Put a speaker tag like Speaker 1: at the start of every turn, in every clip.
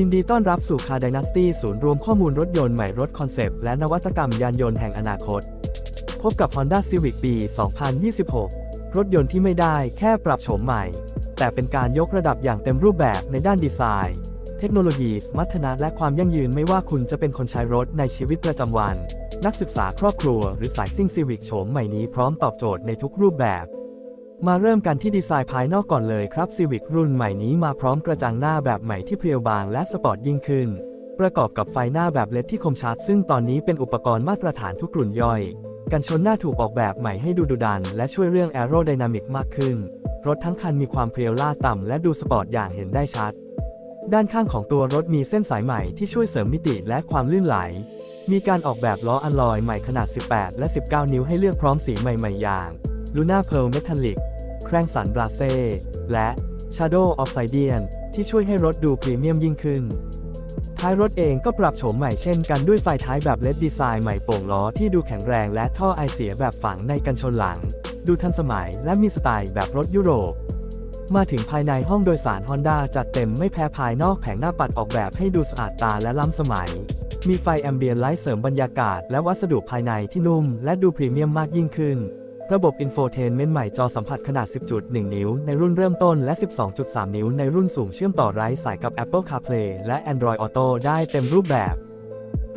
Speaker 1: ยินดีต้อนรับสู่ Car Dynasty ศูนย์รวมข้อมูลรถยนต์ใหม่รถคอนเซปต์และนวัตกรรมยานยนต์แห่งอนาคต พบกับ Honda Civic ปี 2026 รถยนต์ที่ไม่ได้แค่ปรับโฉมใหม่ แต่เป็นการยกระดับอย่างเต็มรูปแบบในด้านดีไซน์ เทคโนโลยีสมรรถนะและความยั่งยืนไม่ว่าคุณจะเป็นคนใช้รถในชีวิตประจำวัน นักศึกษาครอบครัวหรือสายซิ่ง Civic โฉมใหม่นี้พร้อมตอบโจทย์ในทุกรูปแบบ มาเริ่มกันที่ดีไซน์ภายนอกก่อนเลยครับ Civic รุ่นใหม่นี้มาพร้อมกระจังหน้าแบบใหม่ที่เพรียวบางและสปอร์ตยิ่งขึ้น ประกอบกับไฟหน้าแบบเลดที่คมชัด ซึ่งตอนนี้เป็นอุปกรณ์มาตรฐานทุกรุ่นย่อย กันชนหน้าถูกออกแบบใหม่ให้ดูดุดัน และช่วยเรื่อง Aerodynamic มากขึ้น รถทั้งคันมีความเพรียวล่าต่ำและดูสปอร์ตอย่างเห็นได้ชัด ด้านข้างของตัวรถมีเส้นสายใหม่ที่ช่วยเสริมมิติและความลื่นไหล มีการออกแบบล้ออัลลอยใหม่ขนาด 18 และ 19 นิ้วให้เลือกพร้อมสีใหม่ ๆ อย่าง Luna Pearl Metallic แครงสันบราเซ่และ Shadow Obsidian ที่ช่วยให้รถดูพรีเมียมยิ่งขึ้น ท้ายรถเองก็ปรับโฉมใหม่เช่นกันด้วยไฟท้ายแบบเลดดีไซน์ใหม่โป่งล้อที่ดูแข็งแรงและท่อไอเสียแบบฝังในกันชนหลัง ดูทันสมัยและมีสไตล์แบบรถยุโรปมาถึงภายในห้องโดยสาร Honda จัดเต็มไม่แพ้ภายนอกแผงหน้าปัดออกแบบให้ดูสะอาดตาและล้ำสมัย มีไฟแอมเบียนไลท์เสริมบรรยากาศและวัสดุภายในที่นุ่มและดูพรีเมียมมากยิ่งขึ้น ระบบอินโฟเทนเมนต์ใหม่จอสัมผัสขนาด 10.1 นิ้ว ในรุ่นเริ่มต้นและ 12.3 นิ้ว ในรุ่นสูงเชื่อมต่อไร้สายกับ Apple CarPlay และ Android Auto ได้เต็มรูปแบบ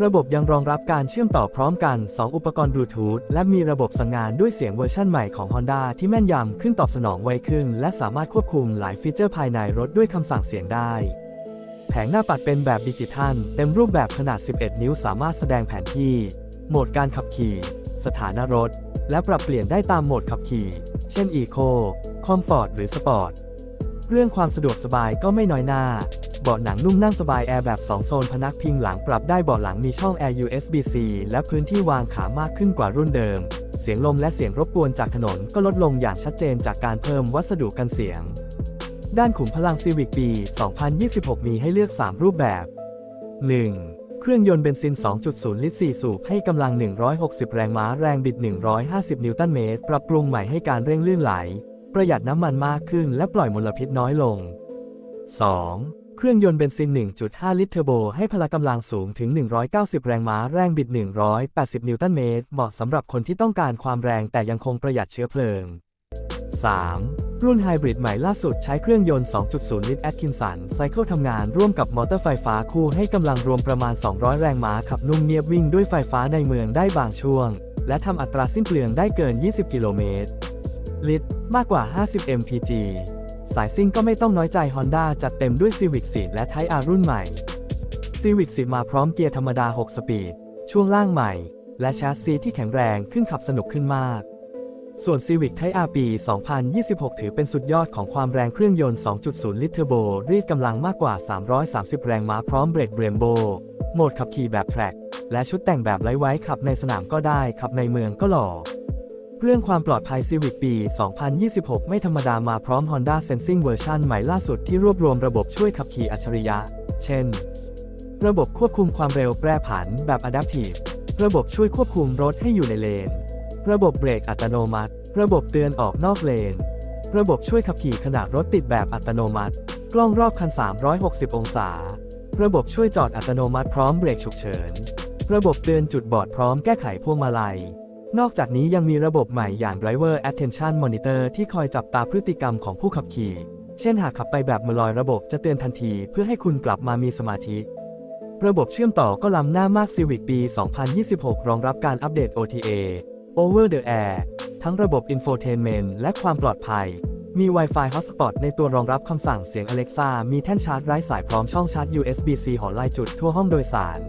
Speaker 1: ระบบยังรองรับการเชื่อมต่อพร้อมกัน 2 อุปกรณ์บลูทูธและมีระบบสั่งงานด้วยเสียงเวอร์ชั่นใหม่ของ Honda ที่แม่นยำขึ้นตอบสนองไวขึ้น และสามารถควบคุมหลายฟีเจอร์ภายในรถด้วยคำสั่งเสียงได้แผงหน้าปัดเป็นแบบดิจิทัล เต็มรูปแบบขนาด 11 นิ้วสามารถแสดงแผนที่ โหมดการขับขี่ สถานะรถ และปรับเปลี่ยนได้ตามโหมดขับขี่ เช่น Eco Comfort หรือ Sport เรื่องความสะดวกสบายก็ไม่น้อยหน้า เบาะหนังนุ่มนั่งสบายแอร์แบบ 2 โซนพนักพิงหลังปรับได้เบาะหลังมีช่องแอร์ USB-C และพื้นที่วางขามากขึ้นกว่ารุ่นเดิม เสียงลมและเสียงรบกวนจากถนนก็ลดลงอย่างชัดเจนจากการเพิ่มวัสดุกันเสียง ด้านขุมพลัง Civic ปี 2026 มีให้เลือก 3 รูปแบบ 1. เครื่องยนต์เบนซิน 2.0 ลิตร 4 สูบ ให้กำลัง 160 แรงม้า แรงบิด 150 นิวตันเมตร ปรับปรุงใหม่ให้การเร่งลื่นไหล ประหยัดน้ำมันมากขึ้นและปล่อยมลพิษน้อยลง 2. เครื่องยนต์เบนซิน 1.5 ลิตรเทอร์โบ ให้พละกำลังสูงถึง 190 แรงม้า แรงบิด 180 นิวตันเมตร เหมาะสำหรับคนที่ต้องการความแรงแต่ยังคงประหยัดเชื้อเพลิง 3. รุ่นไฮบริดใหม่ล่าสุดใช้เครื่องยนต์ 2.0 ลิตร Atkinson ไซเคิลทำงานร่วมกับมอเตอร์ไฟฟ้าคู่ให้กำลังรวมประมาณ 200 แรงม้าขับนุ่มเนียบวิ่งด้วยไฟฟ้าในเมืองได้บางช่วง และทำอัตราสิ้นเปลืองได้เกิน 20 กิโลเมตร ลิตร มากกว่า 50 mpg สายซิ่งก็ไม่ต้องน้อยใจ Honda จัดเต็มด้วย Civic 4และ Type R รุ่นใหม่ Civic 10มาพร้อมเกียร์ธรรมดา 6 สปีด ช่วงล่างใหม่ และแชสซีที่แข็งแรงขึ้นขับสนุกขึ้นมาก ส่วน Civic Type R ปี 2026 ถือเป็นสุดยอดของความแรงเครื่องยนต์ 2.0 ลิตรเทอร์โบ รีดกำลังมากกว่า 330 แรงม้าพร้อมเบรกเบรมโบ โหมดขับขี่แบบแทร็ก และชุดแต่งแบบไร้ไว้ขับในสนามก็ได้ ขับในเมืองก็หล่อ เรื่องความปลอดภัย Civic ปี 2026 ไม่ธรรมดามาพร้อม Honda Sensing เวอร์ชันใหม่ล่าสุดที่รวบรวมระบบช่วยขับขี่อัจฉริยะ เช่น ระบบควบคุมความเร็วแปรผันแบบ Adaptive ระบบช่วยควบคุมรถให้อยู่ในเลน ระบบเบรกอัตโนมัติ ระบบเตือนออกนอกเลน ระบบช่วยขับขี่ขณะรถติดแบบอัตโนมัติ กล้องรอบคัน 360 องศา ระบบช่วยจอดอัตโนมัติพร้อมเบรกฉุกเฉิน ระบบเตือนจุดบอดพร้อมแก้ไขพวงมาลัย นอกจากนี้ยังมีระบบใหม่อย่าง Driver Attention Monitor ที่คอยจับตาพฤติกรรมของผู้ขับขี่ เช่นหากขับไปแบบมือลอยระบบจะเตือนทันทีเพื่อให้คุณกลับมามีสมาธิระบบเชื่อมต่อก็ล้ำหน้ามาก Civic ปี 2026 รองรับการอัปเดต OTA Over the Air ทั้งระบบ Infotainment และความปลอดภัย มี Wi-Fi Hotspot ในตัวรองรับคำสั่งเสียง Alexa มีแท่นชาร์จไร้สายพร้อมช่องชาร์จ USB-C หอลายจุดทั่วห้องโดยสาร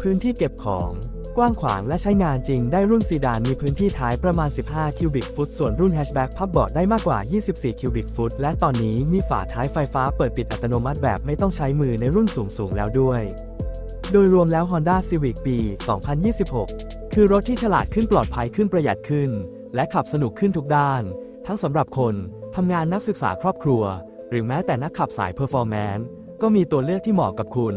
Speaker 1: พื้นที่เก็บของกว้างขวางและใช้งานจริงได้รุ่นซีดานมีพื้นที่ท้ายประมาณ 15 คิวบิกฟุต ส่วนรุ่นแฮชแบ็กพับเบาะได้มากกว่า 24 คิวบิกฟุต และตอนนี้มีฝาท้ายไฟฟ้าเปิดปิดอัตโนมัติแบบไม่ต้องใช้มือในรุ่นสูงๆแล้วด้วย โดยรวมแล้ว Honda Civic ปี 2026 คือรถที่ฉลาดขึ้นปลอดภัยขึ้นประหยัดขึ้น และขับสนุกขึ้นทุกด้าน ทั้งสำหรับคนทำงานนักศึกษาครอบครัว หรือแม้แต่นักขับสายเพอร์ฟอร์แมนซ์ก็มีตัวเลือกที่เหมาะกับคุณ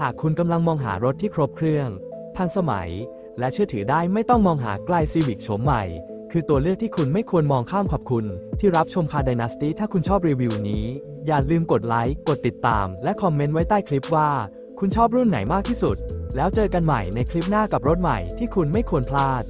Speaker 1: หากคุณกำลังมองหารถที่ครบเครื่อง ทันสมัย และเชื่อถือได้ไม่ต้องมองหาไกล Civic โฉมใหม่ คือตัวเลือกที่คุณไม่ควรมองข้ามขอบคุณ ที่รับชมคา Dynasty ถ้าคุณชอบรีวิวนี้ อย่าลืมกดไลค์กดติดตาม และคอมเมนต์ไว้ใต้คลิปว่า คุณชอบรุ่นไหนมากที่สุด แล้วเจอกันใหม่ในคลิปหน้ากับรถใหม่ที่คุณไม่ควรพลาด